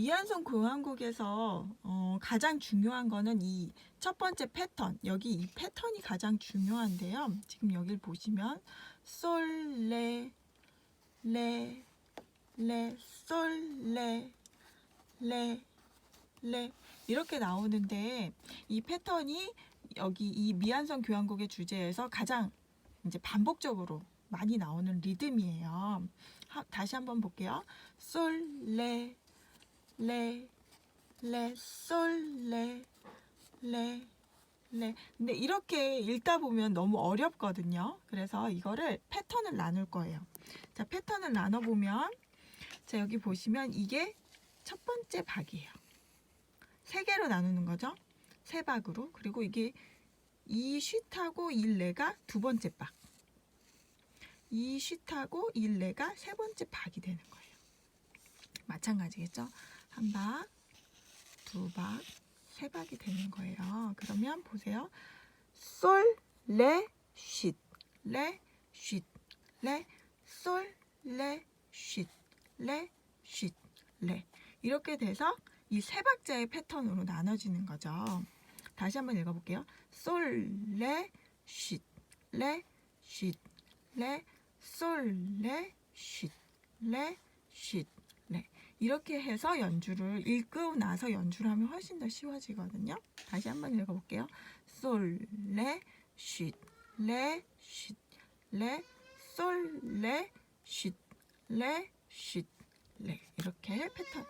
미완성 교향곡에서 어, 가장 중요한 거는 이 첫 번째 패턴. 여기 이 패턴이 가장 중요한데요. 지금 여기를 보시면 솔, 레, 레, 레, 솔, 레, 레, 레 이렇게 나오는데 이 패턴이 여기 이 미완성 교향곡의 주제에서 가장 이제 반복적으로 많이 나오는 리듬이에요. 하- 다시 한번 볼게요. 솔, 레, 레, 레, 솔, 레, 레, 레. 근데 이렇게 읽다 보면 너무 어렵거든요. 그래서 이거를 패턴을 나눌 거예요. 자, 패턴을 나눠보면, 자, 여기 보시면 이게 첫 번째 박이에요. 세 개로 나누는 거죠. 세 박으로. 그리고 이게 이 쉿하고 일레가 두 번째 박. 이 쉿하고 일레가 세 번째 박이 되는 거예요. 마찬가지겠죠? 한 박, 두 박, 세 박이 되는 거예요. 그러면 보세요. 솔, 레, 쉿, 레, 쉿, 레, 솔, 레, 쉿, 레, 쉿, 레. 이렇게 돼서 이 세 박자의 패턴으로 나눠지는 거죠. 다시 한번 읽어볼게요. 솔, 레, 쉿, 레, 쉿, 레, 솔, 레, 쉿, 레, 쉿, 레. 이렇게 해서 연주를 읽고 나서 연주를 하면 훨씬 더 쉬워지거든요. 다시 한번 읽어볼게요. 솔, 레, 쉿, 레, 쉿, 레, 솔, 레, 쉿, 레, 쉿, 레. 이렇게 패턴.